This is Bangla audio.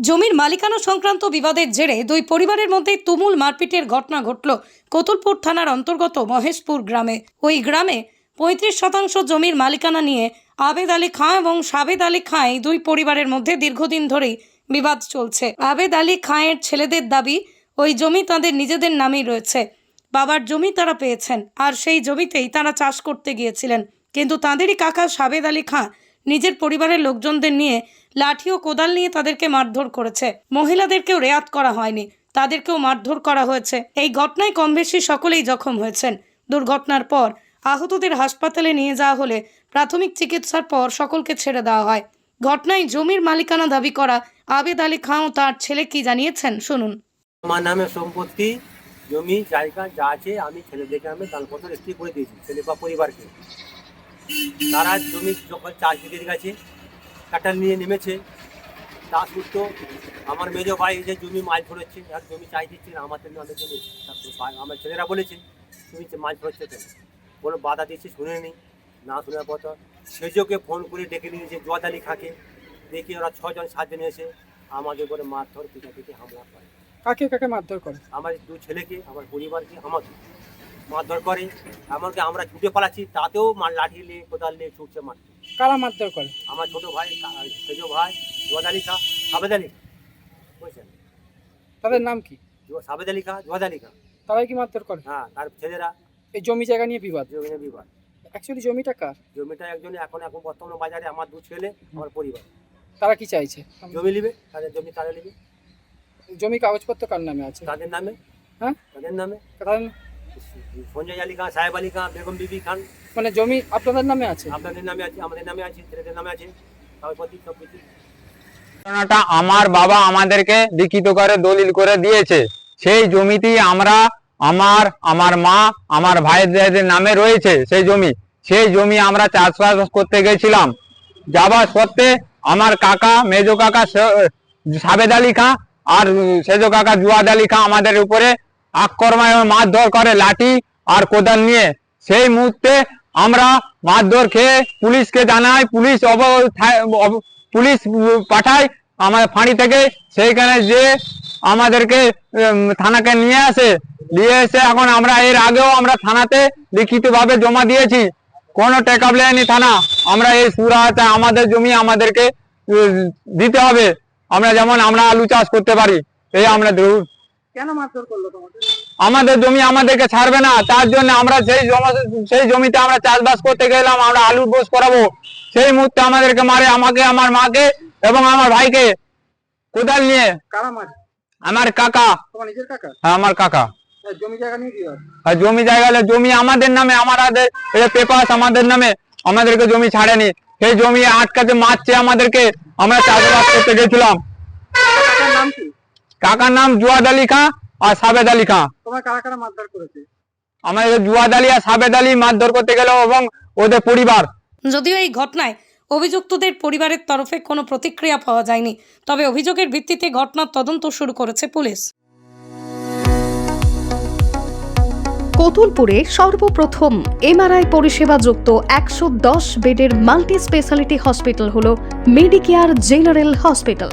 জমির মালিকানা সংক্রান্ত বিবাদের জেরে দুই পরিবারের মধ্যে তুমুল মারপিটের ঘটনা ঘটল কতুলপুর থানার অন্তর্গত মহেশপুর গ্রামে। ওই গ্রামে পঁয়ত্রিশ শতাংশ জমির মালিকানা নিয়ে আবেদ আলী খাঁ এবং সাবেদ আলী খাঁ দুই পরিবারের মধ্যে দীর্ঘদিন ধরেই বিবাদ চলছে। আবেদ আলী খাঁয়ের ছেলেদের দাবি, ওই জমি তাদের নিজেদের নামেই রয়েছে। বাবার জমি তারা পেয়েছেন, আর সেই জমিতেই তারা চাষ করতে গিয়েছিলেন। কিন্তু তাঁদেরই কাকা সাবেদ আলী খাঁ নিজের পরিবারের লোকজনদের নিয়ে লাঠি ও কোদাল নিয়ে তাদেরকে মারধর করেছে। মহিলাদেরকেও রেয়াত করা হয়নি। তাদেরকেও মারধর করা হয়েছে। এই ঘটনায় কম বেশি সকলেই জখম হয়েছেন। দুর্ঘটনার পর আহতদের হাসপাতালে নিয়ে যাওয়া হলে প্রাথমিক চিকিৎসার পর সকলকে ছেড়ে দেওয়া হয়। ঘটনায় জমির মালিকানা দাবি করা আবেদ আলী খাঁ তার ছেলে কি জানিয়েছেন শুনুন। আমার নামে সম্পত্তি, জমি, জায়গা যা আছে আমি ছেলেদেরকে আমি দানপত্র রেজিস্ট্রি করে দিয়েছি, ছেলে বা পরিবারকে। তারা জমি যখন চাষ দিতে গেছে কাটাল নিয়ে নেমেছে তা সত্ত্বেও আমার মেজো ভাই যে জমি মাছ ধরেছে আর জমি চাই দিচ্ছে না আমাদের নামে জমি আমার ছেলেরা বলেছে তুমি যে মাছ ধরছে কেন? কোনো বাধা দিচ্ছে শুনেনি না শোনার পর তো মেজোকে ফোন করে ডেকে নিয়েছে জোয়াদালি খাকে দেখি ওরা ছজন সাতজন এসে আমাদের উপরে মারধর পিটাপিটি হামলা করে। কাকে কাকে মারধর করে? আমার দু ছেলেকে আমার পরিবারকে আমাকে। মারধর করে। এমনকি আমরা ছুটে পালাচ্ছি তাতেও মার লাঠি নিয়ে কোদাল নিয়ে ছুটছে মারতে। কারা মারধর করে? আমার ছোট ভাই সেজো ভাই জোয়াদ আলী খা সাবেদ আলী। বুঝছেন? তাদের নাম কি? সাবেদ আলী খা জোয়াদ আলী খা। তারাই কি মারধর করে? হ্যাঁ তার ছেলেরা। এই জমি জায়গা নিয়ে বিবাদ? জমি নিয়ে বিবাদ। অ্যাকচুয়ালি জমিটা কার? জমিটা একজন এখন এখন বর্তমান বাজারে আমার দু ছেলে আমার পরিবার। তারা কি চাইছে? জমি নিবে? তাদের জমি তারা নিবে? জমি কাগজপত্র কার নামে আছে? তাদের নামে? হ্যাঁ? তাদের নামে? তাদের সঞ্জয় আলী খান সাহেব আলী খান বেগম বিবি খান। মানে জমি আপনাদের নামে আছে? আপনাদের নামে আছে আমাদের নামে আছে ছেলেদের নামে আছে। কাগজপত্র সব কিছু। ঘটনাটা আমার বাবা আমাদেরকে লিখিত করে দলিল করে দিয়েছে। সেই জমিটি আমরা আমার আমার মা আমার ভাইদের নামে রয়েছে সেই জমি। সেই জমি আমরা চাষবাস করতে গেছিলাম। যাবার সত্ত্বে আমার কাকা মেজো কাকা সাবেদ আলী খাঁ আর সেজো কাকা জুয়াদ আলী খাঁ আমাদের উপরে আক্রমণ মারধর করে লাঠি আর কোদাল নিয়ে। সেই মুহূর্তে আমরা মারধর খেয়ে পুলিশকে জানাই, পুলিশ অব পুলিশ পাঠায় আমার ফাঁড়ি থেকে। সেইখানে যে আমাদেরকে থানাকে নিয়ে আসে, নিয়ে এসে এখন আমরা এর আগেও আমরা থানাতে লিখিতভাবে জমা দিয়েছি। কোনো টেকআপ নেয়নি থানা। আমরা এই সুরাহাতে আমাদের জমি আমাদেরকে দিতে হবে। আমরা যেমন আমরা আলু চাষ করতে পারি, এই আমরা কেন মারধর করল তোমাদের? আমাদের জমি আমাদেরকে ছাড়বে না তার জন্য আমরা সেই সেই জমিতে আমরা চাষবাস করতে গেলাম আমরা আলুর বোস করাবো। সেই মুহূর্তে আমাদেরকে মারে আমাকে আমার মাকে এবং আমার ভাইকে। কোদাল নিয়ে। কারা মারে? আমার কাকা। তোমার নিজের কাকা? হ্যাঁ, আমার কাকা। জমি জায়গা নিয়ে আর জমি জায়গা হলে জমি আমাদের নামে আমাদের পেপার আমাদের নামে আমাদেরকে জমি ছাড়েনি। সেই জমি আটকাতে মারছে আমাদেরকে। আমরা চাষবাস করতে গেছিলাম। কাকার নাম জুয়াদ আলী খাঁ আর সাবেদ আলী খাঁ। তোমার কারা কারা মারধর করেছে? আমাদের জুয়াদ আলী আর সাবেদ আলী মারধর করতে গেল এবং ওদের পরিবার। যদিও এই ঘটনায় অভিযুক্তদের পরিবারের তরফে কোনো প্রতিক্রিয়া পাওয়া যায়নি তবে অভিযোগের ভিত্তিতে ঘটনার তদন্ত শুরু করেছে পুলিশ। কতুলপুরে সর্বপ্রথম এমআরআই পরিষেবা যুক্ত একশো দশ বেডের মাল্টি স্পেশালিটি হসপিটাল হল মেডিকেয়ার জেনারেল হসপিটাল।